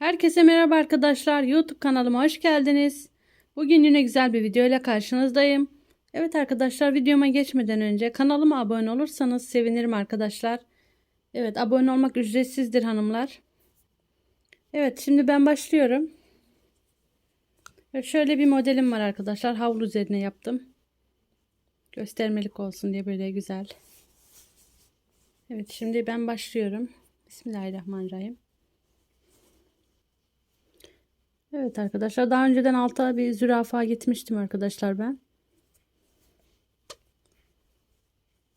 Herkese merhaba arkadaşlar. YouTube kanalıma hoş geldiniz. Bugün yine güzel bir video ile karşınızdayım. Evet arkadaşlar videoma geçmeden önce kanalıma abone olursanız sevinirim arkadaşlar. Evet abone olmak ücretsizdir hanımlar. Evet şimdi ben başlıyorum. Şöyle bir modelim var arkadaşlar. Havlu üzerine yaptım. Göstermelik olsun diye böyle güzel. Evet şimdi ben başlıyorum. Bismillahirrahmanirrahim. Evet arkadaşlar daha önceden alta bir zürafa gitmiştim arkadaşlar ben.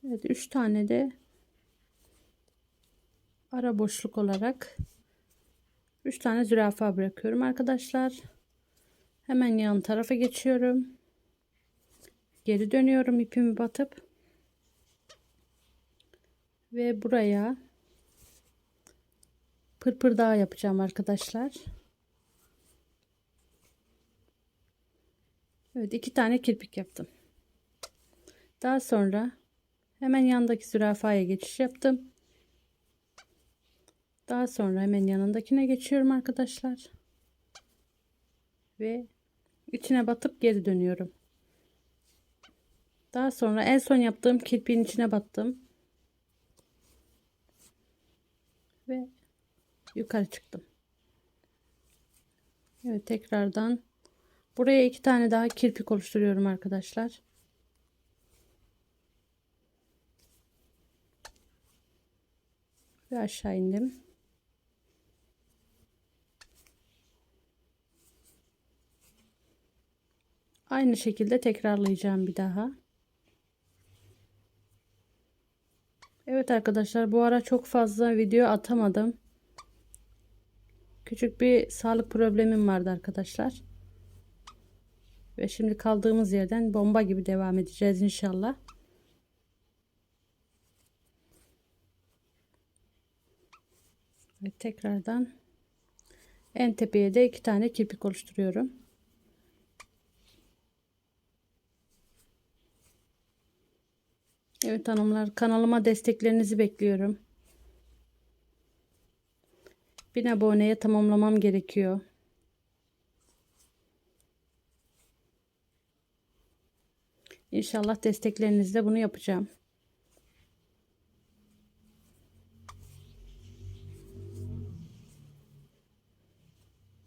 Evet 3 tane de ara boşluk olarak 3 tane zürafa bırakıyorum arkadaşlar. Hemen yan tarafa geçiyorum. Geri dönüyorum ipimi batıp ve buraya pırpır daha yapacağım arkadaşlar. Evet iki tane kirpik yaptım. Daha sonra hemen yandaki zürafaya geçiş yaptım. Daha sonra hemen yanındakine geçiyorum arkadaşlar. Ve içine batıp geri dönüyorum. Daha sonra en son yaptığım kirpiğin içine battım. Ve yukarı çıktım. Evet tekrardan Buraya iki tane daha kirpik oluşturuyorum arkadaşlar. Ve aşağı indim. Aynı şekilde tekrarlayacağım bir daha. Evet arkadaşlar bu ara çok fazla video atamadım. Küçük bir sağlık problemim vardı arkadaşlar. Ve şimdi kaldığımız yerden bomba gibi devam edeceğiz inşallah. Ve tekrardan en tepeye de iki tane kirpik oluşturuyorum. Evet hanımlar kanalıma desteklerinizi bekliyorum. Bin aboneye tamamlamam gerekiyor. İnşallah desteklerinizle bunu yapacağım.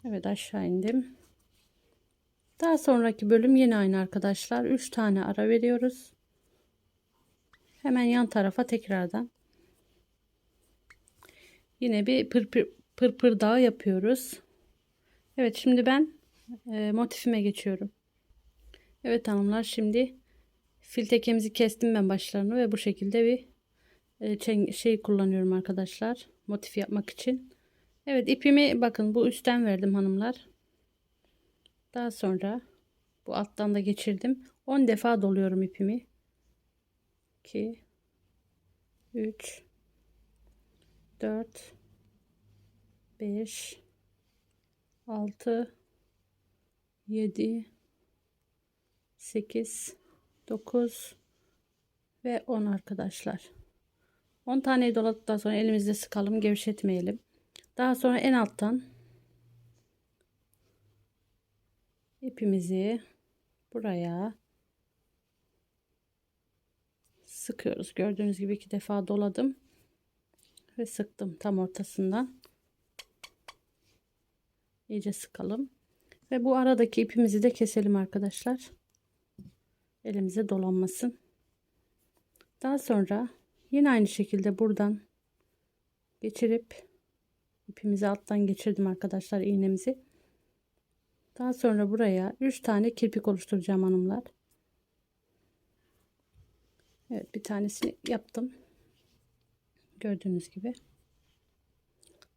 Evet aşağı indim. Daha sonraki bölüm yine aynı arkadaşlar. 3 tane ara veriyoruz. Hemen yan tarafa tekrardan. Yine bir pırpır pır, pır daha yapıyoruz. Evet şimdi ben e, motifime geçiyorum. Evet hanımlar şimdi Fil tekemizi kestim ben başlarını ve bu şekilde bir e, şey kullanıyorum arkadaşlar. Motif yapmak için. Evet ipimi bakın bu üstten verdim hanımlar. Daha sonra bu alttan da geçirdim. 10 defa doluyorum ipimi. 2 3 4 5 6 7 8 9 ve 10 arkadaşlar. 10 taneyi doladıktan sonra elimizde sıkalım gevşetmeyelim. Daha sonra en alttan ipimizi buraya sıkıyoruz. Gördüğünüz gibi iki defa doladım ve sıktım tam ortasından. İyice sıkalım. Ve bu aradaki ipimizi de keselim arkadaşlar elimize dolanmasın. Daha sonra yine aynı şekilde buradan geçirip ipimizi alttan geçirdim arkadaşlar iğnemizi. Daha sonra buraya 3 tane kirpik oluşturacağım hanımlar. Evet bir tanesini yaptım. Gördüğünüz gibi.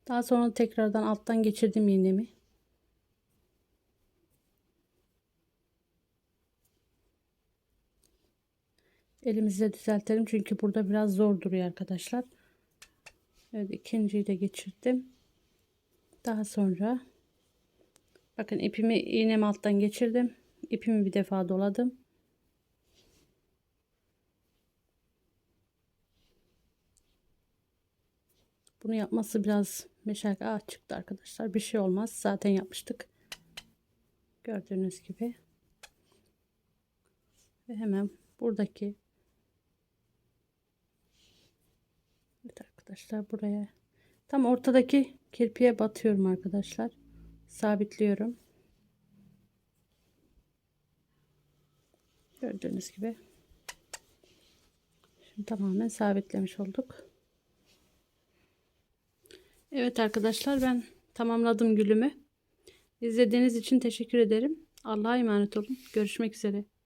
Daha sonra tekrardan alttan geçirdim iğnemi. Elimizle düzeltelim çünkü burada biraz zor duruyor arkadaşlar evet ikinciyi de geçirdim daha sonra bakın ipimi iğnemi alttan geçirdim ipimi bir defa doladım bunu yapması biraz meşak ağaç çıktı arkadaşlar. Bir şey olmaz. Zaten yapmıştık. Gördüğünüz gibi. Ve hemen buradaki Evet arkadaşlar buraya tam ortadaki kirpiye batıyorum arkadaşlar. Sabitliyorum. Gördüğünüz gibi. Şimdi tamamen sabitlemiş olduk. Evet arkadaşlar ben tamamladım gülümü. İzlediğiniz için teşekkür ederim. Allah'a emanet olun. Görüşmek üzere.